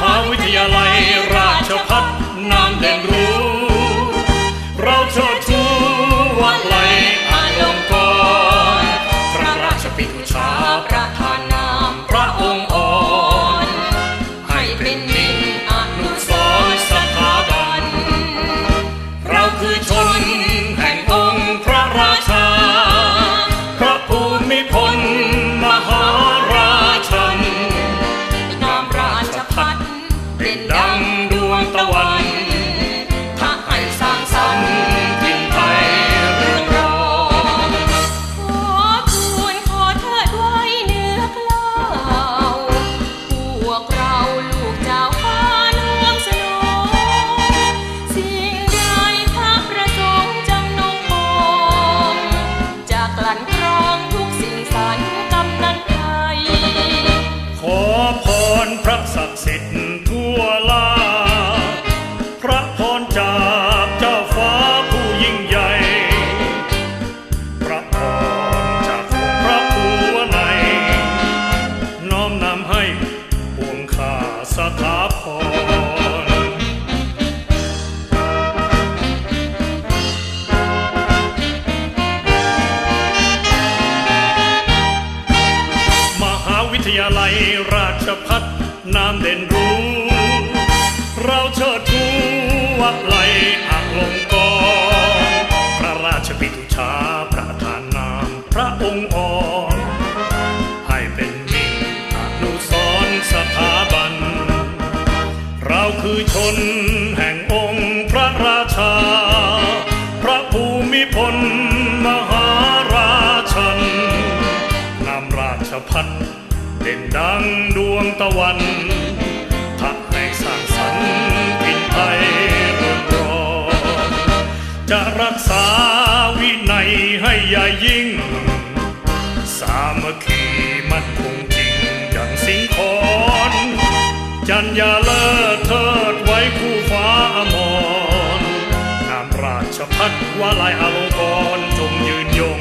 หาวิทยาลัยราชพัฒนามเด่นร งดวงตะวันถ้าให้สร้างสรรค์ ระพรจากเจ้าฟ้าผู้ยิ่งใหญ่พระพรจากองค์พระภูวใน น้อมนำให้ปวงข้าสถาพรมหาวิทยาลัยราชพัฒนามเด่นรู้ เราเชิด วัดไหลอักลงกรพระราชปิตุชาประทานนามพระองค์อ่อน ให้เป็นมิ่งอนุสรสถาบัน เราคือชนแห่งองค์พระราชา พระภูมิพลมหาราชันนำราชพัฒน์เด่นดังดวงตะวันทักให้สร้างสรรค์ จะรักษาวินัยให้ใหญ่ยิ่ง สามัคคีมันคงจริงอย่างสิงคอนจันยาเลิศเทิดไว้คู่ฟ้าอมรนามราชพัฒวาลายอลงกรณ์จงยืนยง